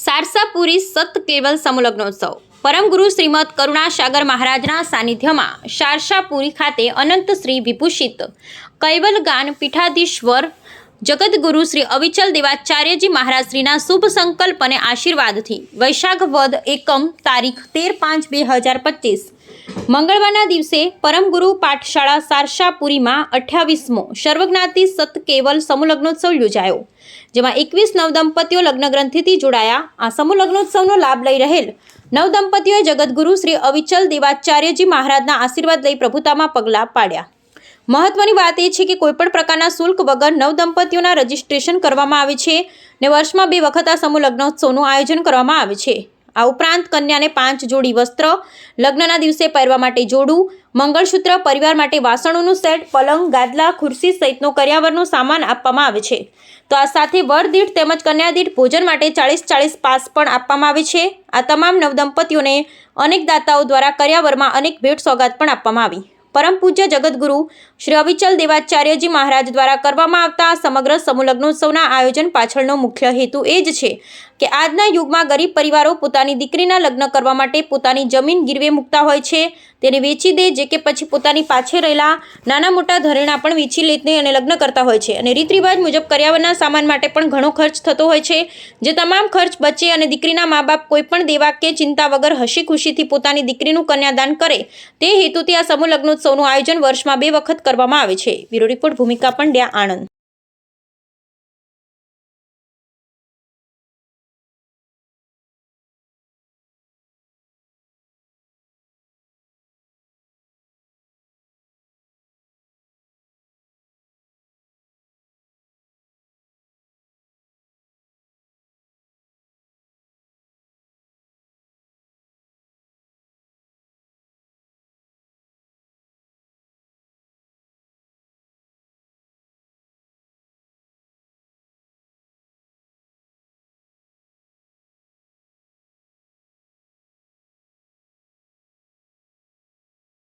સારસાપુરી સત કેવલ સમુલગ્નોત્સવ. પરમગુરુ શ્રીમદ કરુણાસાગર મહારાજના સાનિધ્યમાં શારસાપુરી ખાતે અનંત શ્રી વિભૂષિત કૈવલ ગાન પીઠાધીશ્વર જગદગુરુ શ્રી અવિચલ દેવાચાર્યજી મહારાજશ્રીના શુભ સંકલ્પ અને આશીર્વાદથી વૈશાખ વદ એકમ તારીખ તેર પાંચ બે હજાર પચીસ. મંગળવારના દિવસે પરમગુરુ પાઠશાળા સારસાપુરીમાં અઠ્યાવીસમો સર્વજ્ઞાતિ સત કેવલ સમૂહલગ્નોત્સવ યોજાયો, જેમાં એકવીસ નવદંપતીઓ લગ્નગ્રંથિથી જોડાયા. આ સમૂહલગ્નોત્સવનો લાભ લઈ રહેલ નવદંપતીઓએ જગદગુરુ શ્રી અવિચલ દેવાચાર્યજી મહારાજના આશીર્વાદ લઈ પ્રભુતામાં પગલાં પાડ્યા. મહત્વની વાત એ છે કે કોઈપણ પ્રકારના શુલ્ક વગર નવદંપતીઓના રજીસ્ટ્રેશન કરવામાં આવે છે ને વર્ષમાં બે વખત આ સમૂહ લગ્નોત્સવનું આયોજન કરવામાં આવે છે. આ ઉપરાંત કન્યાને પાંચ જોડી વસ્ત્ર, લગ્નના દિવસે પહેરવા માટે જોડું, મંગળસૂત્ર, પરિવાર માટે વાસણોનું સેટ, પલંગ, ગાદલા, ખુરશી સહિતનો કર્યાવરનો સામાન આપવામાં આવે છે. તો આ સાથે વરદીઠ તેમજ કન્યાદીઠ ભોજન માટે ચાળીસ ચાળીસ પાસ પણ આપવામાં આવે છે. આ તમામ નવદંપતીઓને અનેક દાતાઓ દ્વારા કર્યાવરમાં અનેક ભેટ સોગાદ પણ આપવામાં આવી. પરમ પૂજ્ય જગદગુરુ શ્રી અવિચલ દેવાચાર્યજી મહારાજ દ્વારા કરવામાં આવતા સમગ્ર સમૂહ આયોજન પાછળનો મુખ્ય હેતુ એ જ છે કે આજના યુગમાં ગરીબ પરિવારો પોતાની દીકરીના લગ્ન કરવા માટે પોતાની જમીન ગીરવે મૂકતા હોય છે તેને વેચી દે, જે કે પછી પોતાની પાછળ રહેલા નાના મોટા ધરેણા પણ વેચી લેતી અને લગ્ન કરતા હોય છે. અને રીત રિવાજ મુજબ કર્યાવરના સામાન માટે પણ ઘણો ખર્ચ થતો હોય છે. જે તમામ ખર્ચ બચે અને દીકરીના મા બાપ કોઈ પણ દેવા કે ચિંતા વગર હસી ખુશીથી પોતાની દીકરીનું કન્યાદાન કરે, તે હેતુથી આ સમૂહ લગ્નોત્સવનું આયોજન વર્ષમાં બે વખત કરવામાં આવે છે. બ્યુરો રિપોર્ટ ભૂમિકા પંડ્યા, આણંદ.